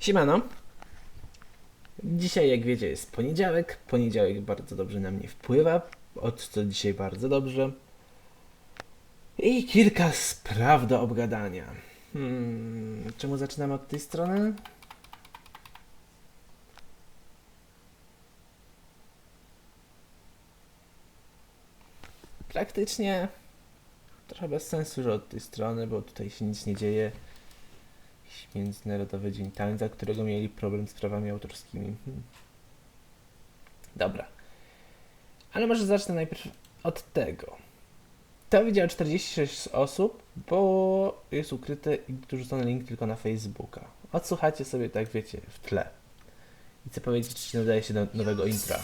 Siemano. Dzisiaj, jak wiecie, jest poniedziałek. Poniedziałek bardzo dobrze na mnie wpływa. Od co dzisiaj bardzo dobrze. I kilka spraw do obgadania. Hmm, czemu zaczynamy od tej strony? Praktycznie trochę bez sensu, że od tej strony, bo tutaj się nic nie dzieje. Międzynarodowy Dzień Tańca, którego mieli problem z prawami autorskimi. Hmm. Dobra. Ale może zacznę najpierw od tego. To widziało 46 osób, bo jest ukryte i dorzucony link tylko na Facebooka. Odsłuchajcie sobie, tak wiecie, w tle. I chcę powiedzieć, czy nadaje się do nowego intra.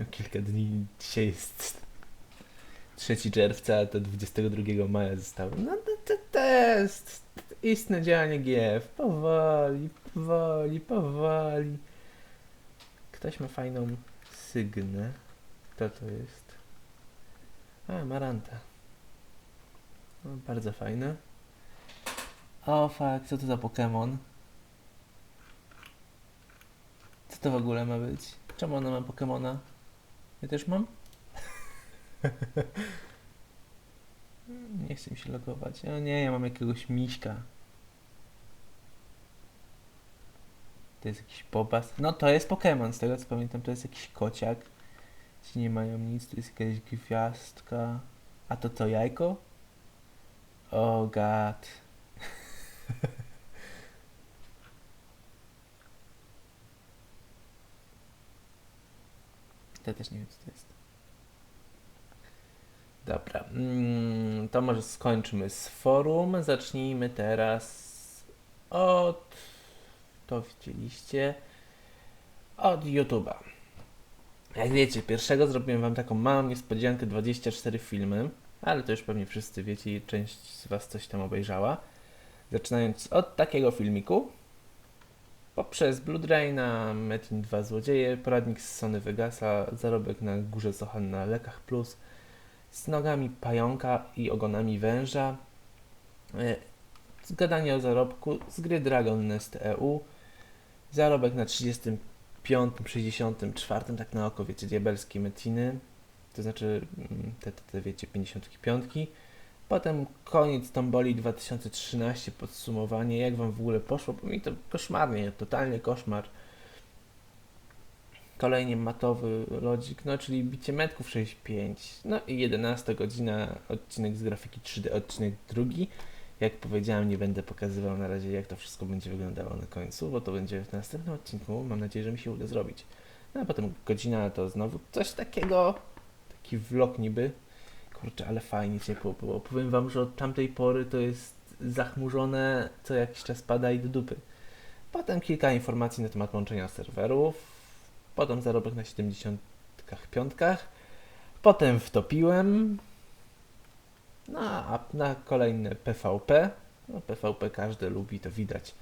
O kilka dni, dzisiaj jest 3 czerwca, a to 22 maja zostało. No to, to, to jest istne działanie GF. Powoli, powoli, powoli. Ktoś ma fajną sygnę. Kto to jest? A, Maranta. No, bardzo fajne. O fuck, co to za Pokémon? Co to w ogóle ma być? Czemu ona ma Pokémona? Ja też mam? nie chcę mi się logować. O nie, ja mam jakiegoś miśka. To jest jakiś bobas. No to jest Pokémon, z tego co pamiętam, to jest jakiś kociak. Ci nie mają nic, tu jest jakaś gwiazdka. A to to jajko? O oh god. To też nie wiem, co to jest. Dobra, mm, to może skończmy z forum. Zacznijmy teraz od. To widzieliście. Od YouTube'a. Jak wiecie, pierwszego zrobiłem Wam taką małą niespodziankę 24 filmy, ale to już pewnie wszyscy wiecie i część z Was coś tam obejrzała. Zaczynając od takiego filmiku, poprzez Blue Draina, Metin 2 Złodzieje, poradnik z Sony Vegasa, zarobek na górze Sochan na lekach plus, z nogami pająka i ogonami węża, e, zgadanie o zarobku z gry Dragon Nest EU, zarobek na 35, 64, tak na oko, wiecie, diabelskie Metiny, to znaczy mm, te, te, te wiecie, 55. Potem koniec Tomboli 2013, podsumowanie, jak wam w ogóle poszło, bo mi to koszmarnie, totalnie koszmar. Kolejnie matowy lodzik, no czyli bicie metków 65, no i 11 godzina, odcinek z grafiki 3D, odcinek drugi. Jak powiedziałem, nie będę pokazywał na razie, jak to wszystko będzie wyglądało na końcu, bo to będzie w następnym odcinku. Mam nadzieję, że mi się uda zrobić. No a potem godzina to znowu coś takiego, taki vlog niby. Kurczę, ale fajnie ciepło było. Powiem wam, że od tamtej pory to jest zachmurzone, co jakiś czas pada i do dupy. Potem kilka informacji na temat łączenia serwerów. Potem zarobek na 75. Potem wtopiłem. No, a na kolejne PvP. No, PvP każdy lubi, to widać.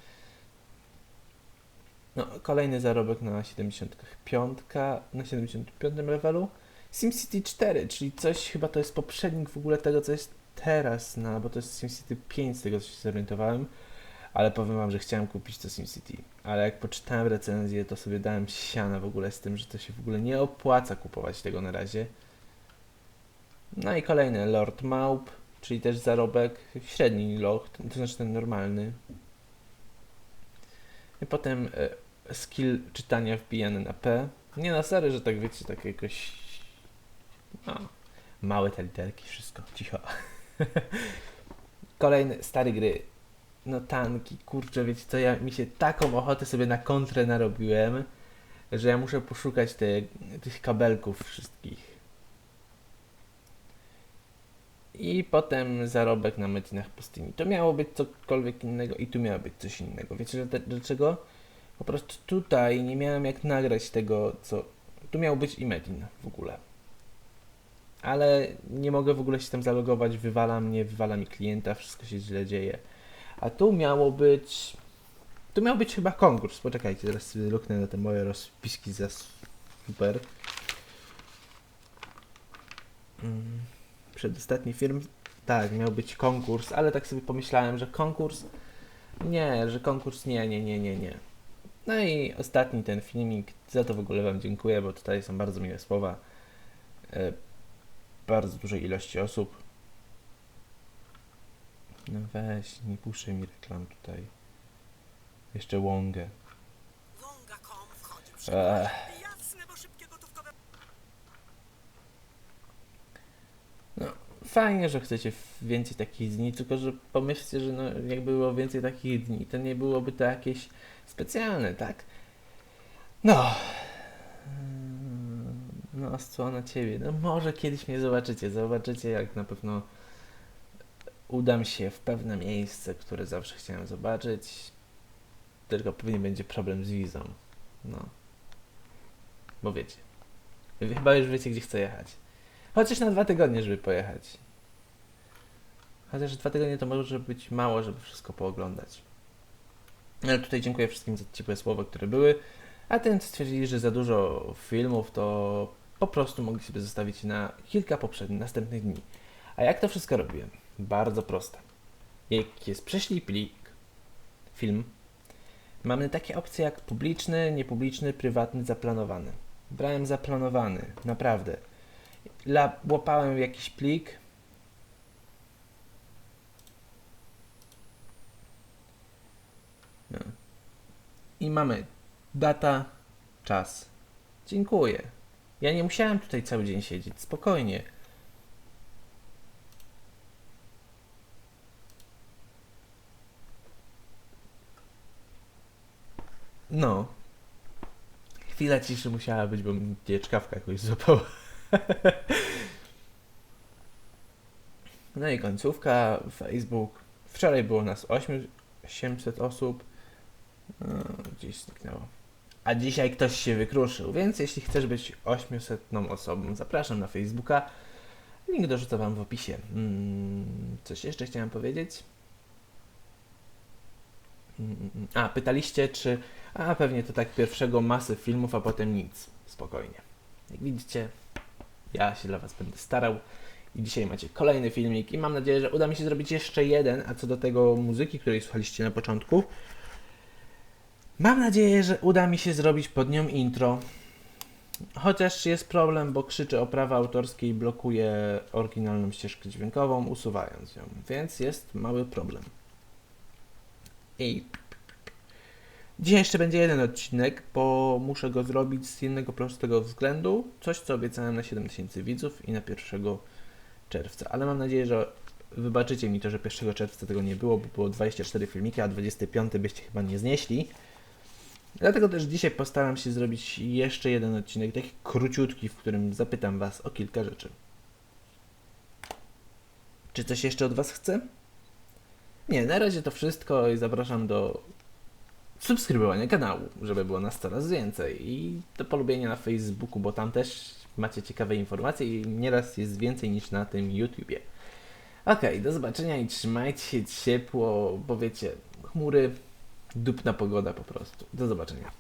No, kolejny zarobek na 75. Na 75 levelu. SimCity 4, czyli coś, chyba to jest poprzednik w ogóle tego, co jest teraz, na, bo to jest SimCity 5, z tego co się zorientowałem, ale powiem wam, że chciałem kupić to SimCity, ale jak poczytałem recenzję, to sobie dałem siana w ogóle z tym, że to się w ogóle nie opłaca kupować tego na razie. No i kolejny Lord Maup, czyli też zarobek, średni log, to znaczy ten normalny. I potem e, skill czytania wbijany na P. Nie na sery, że tak wiecie, tak jakoś no, małe te literki, wszystko, cicho. Kolejne stare gry. No tanki, kurczę, wiecie co, ja mi się taką ochotę sobie na kontrę narobiłem, że ja muszę poszukać te, tych kabelków wszystkich. I potem zarobek na metinach pustyni. To miało być cokolwiek innego i tu miało być coś innego. Wiecie dlaczego? Po prostu tutaj nie miałem jak nagrać tego, co... Tu miał być i metin w ogóle. Ale nie mogę w ogóle się tam zalogować, wywala mnie, wywala mi klienta, wszystko się źle dzieje. A tu miało być. Tu miał być chyba konkurs. Poczekajcie, teraz luknę na te moje rozpiski za super. Mm, Przedostatni film. Tak, miał być konkurs, ale tak sobie pomyślałem, że konkurs. Nie, że konkurs nie, nie, nie, nie, nie. No i ostatni ten filmik. Za to w ogóle Wam dziękuję, bo tutaj są bardzo miłe słowa. Bardzo dużej ilości osób. No weź, nie puszczaj mi reklam tutaj. Jeszcze łągę. Wąga.com wchodzi w Ech. Jasne, bo szybkie gotówkowe Fajnie, że chcecie więcej takich dni, tylko że pomyślcie, że no, jakby było więcej takich dni, to nie byłoby to jakieś specjalne, tak? No. No, co na ciebie? No może kiedyś mnie zobaczycie. Zobaczycie, jak na pewno udam się w pewne miejsce, które zawsze chciałem zobaczyć. Tylko pewnie będzie problem z wizą. No. Bo wiecie. Chyba już wiecie, gdzie chcę jechać. Chociaż na dwa tygodnie, żeby pojechać. Chociaż dwa tygodnie to może być mało, żeby wszystko pooglądać. Ale tutaj dziękuję wszystkim za ciepłe słowa, które były. A co stwierdzili, że za dużo filmów, to po prostu mogli sobie zostawić na kilka poprzednich, następnych dni. A jak to wszystko robiłem? Bardzo proste. Jak jest prześlij plik, film, mamy takie opcje jak publiczny, niepubliczny, prywatny, zaplanowany. Brałem zaplanowany, naprawdę. La, łapałem jakiś plik. No. I mamy data, czas. Dziękuję. Ja nie musiałem tutaj cały dzień siedzieć, spokojnie. No. Chwila ciszy musiała być, bo mnie czkawka jakoś złapała. No i końcówka, Facebook. Wczoraj było nas 800 osób. No, gdzieś zniknęło. A dzisiaj ktoś się wykruszył, więc jeśli chcesz być 800 osobą, zapraszam na Facebooka. Link dorzucę Wam w opisie. Mm, coś jeszcze chciałem powiedzieć? Mm. A, pytaliście, czy. A, pewnie to tak pierwszego masy filmów, a potem nic. Spokojnie. Jak widzicie, ja się dla Was będę starał. I dzisiaj macie kolejny filmik i mam nadzieję, że uda mi się zrobić jeszcze jeden. A co do tego muzyki, której słuchaliście na początku, mam nadzieję, że uda mi się zrobić pod nią intro. Chociaż jest problem, bo krzyczy o prawa autorskie i blokuje oryginalną ścieżkę dźwiękową, usuwając ją. Więc jest mały problem. I Dzisiaj jeszcze będzie jeden odcinek, bo muszę go zrobić z jednego prostego względu. Coś, co obiecałem na 7000 widzów i na 1 czerwca. Ale mam nadzieję, że wybaczycie mi to, że 1 czerwca tego nie było, bo było 24 filmiki, a 25 byście chyba nie znieśli. Dlatego też dzisiaj postaram się zrobić jeszcze jeden odcinek, taki króciutki, w którym zapytam Was o kilka rzeczy. Czy coś jeszcze od Was chcę? Nie, na razie to wszystko i zapraszam do subskrybowania kanału, żeby było nas coraz więcej i do polubienia na Facebooku, bo tam też macie ciekawe informacje i nieraz jest więcej niż na tym YouTubie. Okej, do zobaczenia i trzymajcie się ciepło, bo wiecie, chmury, dupna pogoda po prostu. Do zobaczenia.